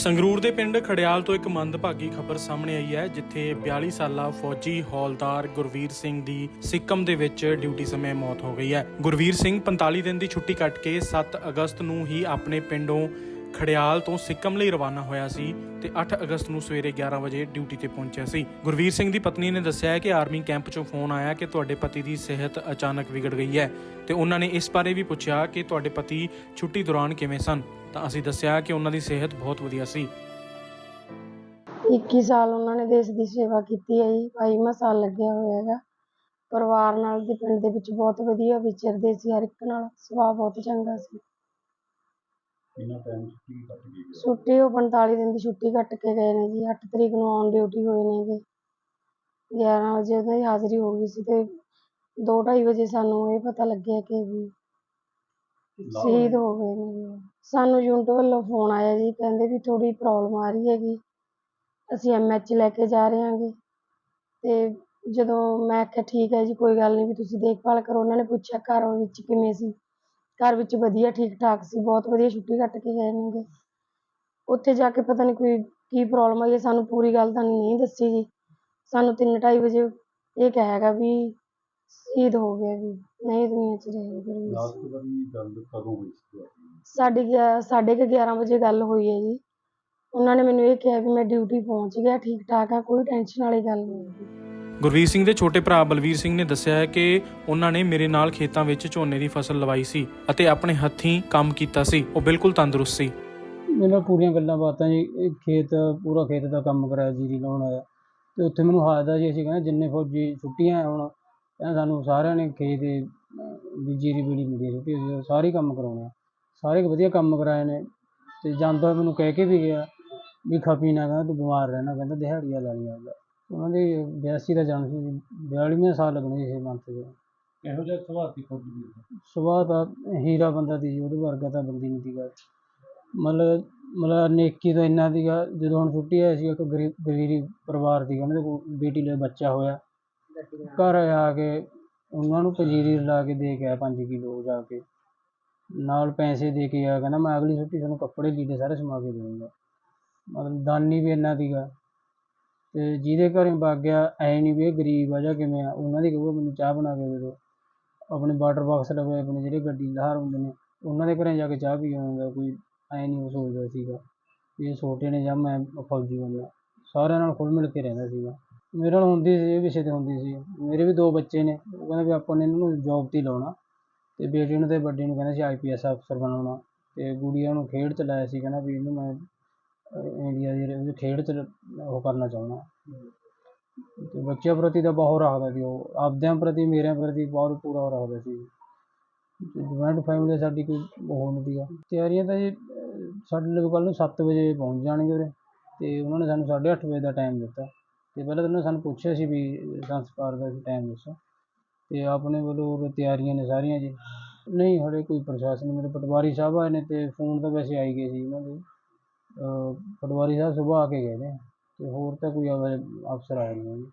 ਸੰਗਰੂਰ ਦੇ ਪਿੰਡ ਖੜਿਆਲ ਤੋਂ ਇੱਕ ਮੰਦਭਾਗੀ ਖਬਰ ਸਾਹਮਣੇ ਆਈ ਹੈ, ਜਿੱਥੇ 42 ਸਾਲਾ ਫੌਜੀ ਹੌਲਦਾਰ ਗੁਰਵੀਰ ਸਿੰਘ ਦੀ ਸਿੱਕਮ ਦੇ ਵਿੱਚ ਡਿਊਟੀ ਸਮੇਂ ਮੌਤ ਹੋ ਗਈ ਹੈ। ਗੁਰਵੀਰ ਸਿੰਘ 45 ਦਿਨ ਦੀ ਛੁੱਟੀ ਕੱਟ ਕੇ 7 ਅਗਸਤ ਨੂੰ ਹੀ ਆਪਣੇ ਪਿੰਡੋਂ ਖੜਿਆਲ ਤੋਂ ਸਿੱਕਮ ਲਈ ਰਵਾਨਾ ਹੋਇਆ ਸੀ ਤੇ 8 ਅਗਸਤ ਨੂੰ ਸਵੇਰੇ 11 ਵਜੇ ਡਿਊਟੀ ਤੇ ਪਹੁੰਚਿਆ ਸੀ। ਗੁਰਵੀਰ ਸਿੰਘ ਦੀ ਪਤਨੀ ਨੇ ਦੱਸਿਆ ਹੈ ਕਿ ਆਰਮੀ ਕੈਂਪ 'ਚੋਂ ਫੋਨ ਆਇਆ ਕਿ ਤੁਹਾਡੇ ਪਤੀ ਦੀ ਸਿਹਤ ਅਚਾਨਕ ਵਿਗੜ ਗਈ ਹੈ ਤੇ ਉਹਨਾਂ ਨੇ ਇਸ ਬਾਰੇ ਵੀ ਪੁੱਛਿਆ ਕਿ ਤੁਹਾਡੇ ਪਤੀ ਛੁੱਟੀ ਦੌਰਾਨ ਕਿਵੇਂ ਸਨ। ਤਾਂ ਅਸੀਂ ਦੱਸਿਆ ਕਿ ਉਹਨਾਂ ਦੀ ਸਿਹਤ ਬਹੁਤ ਵਧੀਆ ਸੀ। 21 ਸਾਲ ਉਹਨਾਂ ਨੇ ਦੇਸ਼ ਦੀ ਸੇਵਾ ਕੀਤੀ ਹੈ ਜੀ 22ਵਾਂ ਸਾਲ ਲੱਗਿਆ ਹੋਇਆ ਹੈਗਾ। ਪਰਿਵਾਰ ਨਾਲ ਤੇ ਪਿੰਡ ਦੇ ਵਿੱਚ ਬਹੁਤ ਵਧੀਆ ਵਿਚਰਦੇ ਸੀ, ਹਰ ਇੱਕ ਨਾਲ ਸੁਭਾਅ ਬਹੁਤ ਚੰਗਾ ਸੀ। ਕਿੰਨਾ ਟਾਈਮ ਛੁੱਟੀ ਕੱਟ ਉਹ 45 ਦਿਨ ਦੀ ਛੁੱਟੀ ਕੱਟ ਕੇ ਗਏ ਨੇ ਜੀ 8 ਤਰੀਕ ਨੂੰ ਔਨ ਡਿਊਟੀ ਹੋਏ ਨੇਗੇ 11 ਵਜੇ ਉਹਨਾਂ ਦੀ ਹਾਜ਼ਰੀ ਹੋ ਗਈ ਸੀ ਤੇ 2:30 ਵਜੇ ਸਾਨੂੰ ਇਹ ਪਤਾ ਲੱਗਿਆ ਕਿ ਵੀ ਸ਼ਹੀਦ ਹੋ ਗਏ ਨੇ ਜੀ। ਸਾਨੂੰ ਯੂਨਿਟ ਵੱਲੋਂ ਫੋਨ ਆਇਆ ਜੀ ਕਹਿੰਦੇ ਵੀ ਥੋੜੀ ਪ੍ਰੋਬਲਮ ਆ ਰਹੀ ਹੈਗੀ ਅਸੀਂ ਐਮਐਚ ਲੈ ਕੇ ਜਾ ਰਹੇ ਹਾਂਗੇ। ਤੇ ਜਦੋਂ ਮੈਂ ਆਖਿਆ ਠੀਕ ਹੈ ਜੀ ਕੋਈ ਗੱਲ ਨਹੀਂ ਵੀ ਤੁਸੀਂ ਦੇਖਭਾਲ ਕਰੋ। ਉਹਨਾਂ ਨੇ ਪੁੱਛਿਆ ਘਰ ਵਿੱਚ ਕਿਵੇਂ ਸੀ। ਘਰ ਵਿੱਚ ਵਧੀਆ ਠੀਕ ਠਾਕ ਸੀ ਬਹੁਤ ਵਧੀਆ ਛੁੱਟੀ ਕੱਟ ਕੇ ਗਏ ਨੇਗੇ। ਉੱਥੇ ਜਾ ਕੇ ਪਤਾ ਨਹੀਂ ਕੋਈ ਕੀ ਪ੍ਰੋਬਲਮ ਆਈ ਹੈ ਸਾਨੂੰ ਪੂਰੀ ਗੱਲ ਤਾਂ ਨਹੀਂ ਦੱਸੀ ਜੀ ਸਾਨੂੰ ਤਿੰਨ ਢਾਈ ਵਜੇ ਇਹ ਕਿਹਾ ਹੈਗਾ ਵੀ ਸ਼ਹੀਦ ਹੋ ਗਿਆ ਵੀ ਨਹੀਂ ਦੁਨੀਆ 'ਚ ਰਹੇ ਗੁਰਵੀਰ ਸਿੰਘ ਲਾਸਟ ਵਾਰੀ ਗੱਲ ਕਦੋਂ ਹੋਈ ਸੀ ਤੁਹਾਡੀ? ਸਾਢੇ ਗਿਆ ਸਾਢੇ ਕੁ 11 ਵਜੇ ਗੱਲ ਹੋਈ ਹੈ ਜੀ। ਉਹਨਾਂ ਨੇ ਮੈਨੂੰ ਇਹ ਕਿਹਾ ਵੀ ਮੈਂ ਡਿਊਟੀ ਪਹੁੰਚ ਗਿਆ ਠੀਕ ਠਾਕ ਆ ਕੋਈ ਟੈਨਸ਼ਨ ਵਾਲੀ ਗੱਲ ਨਹੀਂ ਹੈਗੀ। ਗੁਰਵੀਰ ਸਿੰਘ ਦੇ ਛੋਟੇ ਭਰਾ ਬਲਵੀਰ ਸਿੰਘ ਨੇ ਦੱਸਿਆ ਹੈ ਕਿ ਉਹਨਾਂ ਨੇ ਮੇਰੇ ਨਾਲ ਖੇਤਾਂ ਵਿੱਚ ਝੋਨੇ ਦੀ ਫਸਲ ਲਵਾਈ ਸੀ ਅਤੇ ਆਪਣੇ ਹੱਥੀਂ ਕੰਮ ਕੀਤਾ ਸੀ। ਉਹ ਬਿਲਕੁਲ ਤੰਦਰੁਸਤ ਸੀ। ਮੈਨੂੰ ਪੂਰੀਆਂ ਗੱਲਾਂ ਬਾਤਾਂ ਜੀ, ਇਹ ਖੇਤ, ਪੂਰਾ ਖੇਤ ਦਾ ਕੰਮ ਕਰਾਇਆ, ਜੀਰੀ ਲਾਉਣ ਆਇਆ। ਤੇ ਉੱਥੇ ਮੈਨੂੰ ਹਾਜ਼ਦਾ ਜੀ ਅਸੀਂ ਕਹਿੰਦੇ ਜਿੰਨੇ ਫੌਜੀ ਛੁੱਟੀਆਂ ਹੁਣ, ਕਹਿੰਦਾ ਸਾਨੂੰ ਸਾਰਿਆਂ ਨੇ ਖੇਤ ਦੇ ਵੀ ਜੀਰੀ ਬੀੜੀ ਮਿਲੀ ਛੁੱਟੀ ਹੋਈ ਸਾਰੇ ਕੰਮ ਕਰਾਉਣੇ ਆ। ਸਾਰੇ ਵਧੀਆ ਕੰਮ ਕਰਾਏ ਨੇ। ਤੇ ਜਾਂਦਾ ਮੈਨੂੰ ਕਹਿ ਕੇ ਵੀ ਗਿਆ, ਵੀ ਖਪੀ ਨਾ ਕਹਿੰਦਾ ਤੂੰ ਬਿਮਾਰ ਰਹਿਣਾ, ਕਹਿੰਦਾ ਦਿਹਾੜੀਆਂ ਲਾਣੀਆਂ ਹੁੰਦਾ ਉਹਨਾਂ ਦੀ 82 ਦਾ ਜਨਮ ਸੀ 42ਵੇਂ ਸਾਲ ਲੱਗਣੇ ਇਸ ਮੰਥ ਦੇ। ਇਹੋ ਜਿਹਾ ਸੁਭਾਅ ਸੀ ਫੌਜੀ ਵੀਰ ਦਾ? ਸੁਭਾਅ ਤਾਂ ਹੀਰਾ ਬੰਦਾ ਸੀ ਜੀ, ਉਹਦੇ ਵਰਗਾ ਤਾਂ ਬੰਦੀ ਨਹੀਂ ਸੀਗਾ। ਮਤਲਬ ਮਤਲਬ ਨੇਕੀ ਤੋਂ ਇੰਨਾ ਸੀਗਾ ਜਦੋਂ ਹੁਣ ਛੁੱਟੀ ਆਈ ਸੀ ਇੱਕ ਗਰੀਬ ਗਰੀਬ ਪਰਿਵਾਰ ਸੀਗਾ ਉਹਨਾਂ ਦੇ ਕੋਲ ਬੇਟੀ ਲਈ ਬੱਚਾ ਹੋਇਆ। ਘਰ ਆ ਕੇ ਉਹਨਾਂ ਨੂੰ ਪੰਜੀਰੀ ਲਾ ਕੇ ਦੇ ਕੇ ਆਇਆ 5 ਕਿਲੋ ਜਾ ਕੇ। ਨਾਲ ਪੈਸੇ ਦੇ ਕੇ ਆਇਆ ਕਹਿੰਦਾ ਮੈਂ ਅਗਲੀ ਛੁੱਟੀ ਤੁਹਾਨੂੰ ਕੱਪੜੇ ਲੀੜੇ ਸਾਰੇ ਸਮਾ ਕੇ ਦੇਵਾਂਗਾ ਮਤਲਬ ਦਾਨੀ ਵੀ ਇੰਨਾ ਸੀਗਾ। ਅਤੇ ਜਿਹਦੇ ਘਰ ਵਗ ਗਿਆ, ਐਂ ਨਹੀਂ ਵੀ ਇਹ ਗਰੀਬ ਆ ਜਾਂ ਕਿਵੇਂ ਆ, ਉਹਨਾਂ ਦੀ ਕਹੂਗਾ ਮੈਨੂੰ ਚਾਹ ਬਣਾ ਕੇ ਦੇ ਦਿਓ। ਆਪਣੇ ਵਾਟਰ ਬਾਕਸ ਲਵੇ, ਆਪਣੇ ਜਿਹੜੇ ਗੱਡੀ ਲਾਹਰ ਹੁੰਦੇ ਨੇ, ਉਹਨਾਂ ਦੇ ਘਰ ਜਾ ਕੇ ਚਾਹ ਪੀ ਆਉਂਦਾ, ਕੋਈ ਐਂ ਨਹੀਂ ਉਹ ਸੋਚਦਾ ਸੀਗਾ ਵੀ ਇਹ ਛੋਟੇ ਨੇ ਜਾਂ ਮੈਂ ਫੌਜੀ ਬਣਨਾ ਸਾਰਿਆਂ ਨਾਲ ਖੁੱਲ੍ਹ ਮਿਲ ਕੇ ਰਹਿੰਦਾ ਸੀਗਾ। ਮੇਰੇ ਨਾਲ ਹੁੰਦੀ ਸੀ, ਇਹ ਵਿਸ਼ੇ ਤੇ ਹੁੰਦੀ ਸੀ। ਮੇਰੇ ਵੀ ਦੋ ਬੱਚੇ ਨੇ, ਉਹ ਕਹਿੰਦਾ ਵੀ ਆਪਾਂ ਨੇ ਇਹਨਾਂ ਨੂੰ ਜੋਬ ਤੇ ਹੀ ਲਾਉਣਾ। ਅਤੇ ਬੇਟੇ ਨੂੰ ਅਤੇ ਵੱਡੀ ਨੂੰ ਕਹਿੰਦਾ ਸੀ ਐੱਸ ਅਫਸਰ ਬਣਾਉਣਾ। ਅਤੇ ਗੁੜੀਆ ਨੂੰ ਖੇਡ ਚ ਲਾਇਆ ਸੀ, ਕਹਿੰਦਾ ਵੀ ਇਹਨੂੰ ਮੈਂ ਇੰਡੀਆ ਦੀ ਖੇਡ ਚ ਉਹ ਕਰਨਾ ਚਾਹੁੰਦਾ। ਅਤੇ ਬੱਚਿਆਂ ਪ੍ਰਤੀ ਤਾਂ ਬਹੁਤ ਰੱਖਦਾ ਸੀ ਉਹ। ਆਪਦਿਆਂ ਪ੍ਰਤੀ, ਮੇਰਿਆਂ ਪ੍ਰਤੀ ਬਹੁਤ ਪੂਰਾ ਉਹ ਰੱਖਦਾ ਸੀ ਜੁਆਇੰਟ ਫੈਮਿਲੀ ਸਾਡੀ ਕੋਈ ਉਹ ਨਹੀਂ ਸੀਗਾ। ਤਿਆਰੀਆਂ ਤਾਂ ਜੀ, ਸਾਡੇ ਲੋਕ ਕੱਲ੍ਹ ਨੂੰ 7 ਵਜੇ ਪਹੁੰਚ ਜਾਣਗੇ ਉਰੇ। ਅਤੇ ਉਹਨਾਂ ਨੇ ਸਾਨੂੰ 8:30 ਵਜੇ ਦਾ ਟਾਈਮ ਦਿੱਤਾ। ਅਤੇ ਪਹਿਲਾਂ ਤਾਂ ਉਹਨਾਂ ਨੇ ਸਾਨੂੰ ਪੁੱਛਿਆ ਸੀ ਵੀ ਸੰਸਕਾਰ ਦਾ ਟਾਈਮ ਦੱਸੋ। ਅਤੇ ਆਪਣੇ ਵੱਲੋਂ ਤਿਆਰੀਆਂ ਨੇ ਸਾਰੀਆਂ ਜੀ। ਨਹੀਂ ਹਲੇ ਕੋਈ ਪ੍ਰਸ਼ਾਸਨ ਮੇਰੇ ਪਟਵਾਰੀ ਸਾਹਿਬ ਆਏ ਨੇ ਅਤੇ ਫੋਨ ਤਾਂ ਵੈਸੇ ਆਈ ਗਏ ਸੀ ਉਹਨਾਂ ਦੇ। ਪਟਵਾਰੀ ਸਾਹਿਬ ਸੁਬਾਹ ਆ ਕੇ ਗਏ ਨੇ ਤੇ ਹੋਰ ਤਾਂ ਕੋਈ ਅਫਸਰ ਆਇਆ ਨਹੀਂ ਹੈ ਜੀ